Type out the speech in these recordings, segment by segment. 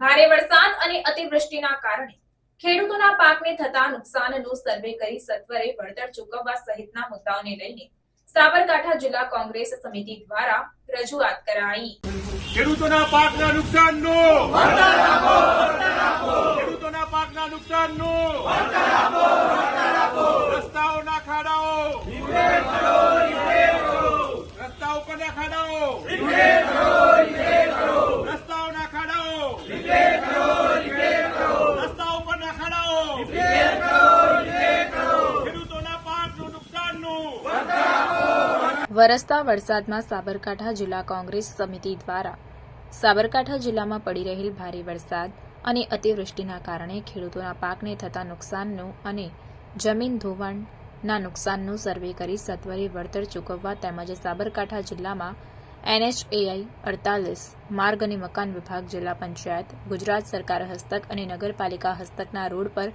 ભારે વરસાદ અને અતિવૃષ્ટિના કારણે ખેડૂતોના પાકને થતા નુકસાનનો સર્વે કરી સત્વરે વળતર ચૂકવવા સહિતના મુદ્દાઓને લઈને સાબરકાંઠા જિલ્લા કોંગ્રેસ સમિતિ દ્વારા રજૂઆત કરાઈ. ખેડૂતોના પાકના નુકસાનનો ખેડૂતોના પાકના નુકસાનનો વરસતા વરસાદમાં સાબરકાંઠા જિલ્લા કોંગ્રેસ સમિતિ દ્વારા સાબરકાંઠા જિલ્લામાં પડી રહેલ ભારે વરસાદ અને અતિવૃષ્ટિના કારણે ખેડૂતોના પાકને થતા નુકસાનનું અને જમીન ધોવાણના નુકસાનનું સર્વે કરી સત્વરે વળતર ચૂકવવા તેમજ સાબરકાંઠા જિલ્લામાં એનએચએઆઈ અડતાલીસ, માર્ગ અને મકાન વિભાગ, જિલ્લા પંચાયત, ગુજરાત સરકાર હસ્તક અને નગરપાલિકા હસ્તકના રોડ પર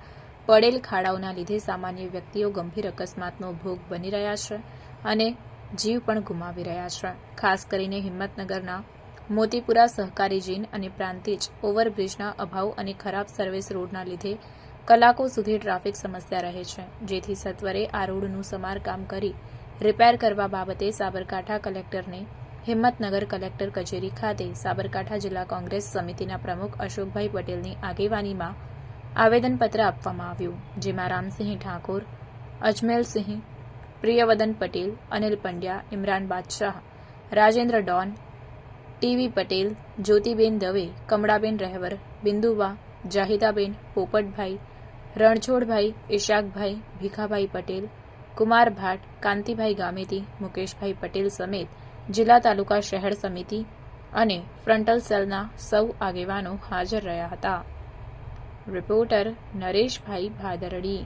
પડેલ ખાડાઓના લીધે સામાન્ય વ્યક્તિઓ ગંભીર અકસ્માતનો ભોગ બની રહ્યા છે અને જીવ પણ ગુમાવી રહ્યા છે. ખાસ કરીને હિંમતનગરના મોતીપુરા સહકારી જીન અને પ્રાંતિજ ઓવરબ્રિજના અભાવ અને ખરાબ સર્વિસ રોડના લીધે કલાકો સુધી ટ્રાફિક સમસ્યા રહે છે. જેથી સત્વરે આ રોડનું સમારકામ કરી રિપેર કરવા બાબતે સાબરકાંઠા કલેક્ટરને હિંમતનગર કલેક્ટર કચેરી ખાતે સાબરકાંઠા જિલ્લા કોંગ્રેસ સમિતિના પ્રમુખ અશોકભાઈ પટેલની આગેવાનીમાં આવેદનપત્ર આપવામાં આવ્યું, જેમાં રામસિંહ ઠાકોર અજમેલસિંહ પ્રિયવદન પટેલ, અનિલ પંડ્યા, ઇમરાન બાદશાહ, રાજેન્દ્ર ડોન, ટીવી પટેલ, જ્યોતિબેન દવે, કમળાબેન રહેવર બિંદુવા જાહિદાબેન પોપટભાઈ, રણછોડભાઈ, ઇશાકભાઈ, ભીખાભાઈ પટેલ, કુમાર ભાટ, કાંતિભાઈ ગામેતી, મુકેશભાઈ પટેલ સમેત જિલ્લા તાલુકા શહેર સમિતિ અને ફ્રન્ટલ સેલના સૌ આગેવાનો હાજર રહ્યા હતા. રિપોર્ટર નરેશભાઈ ભાદરડી.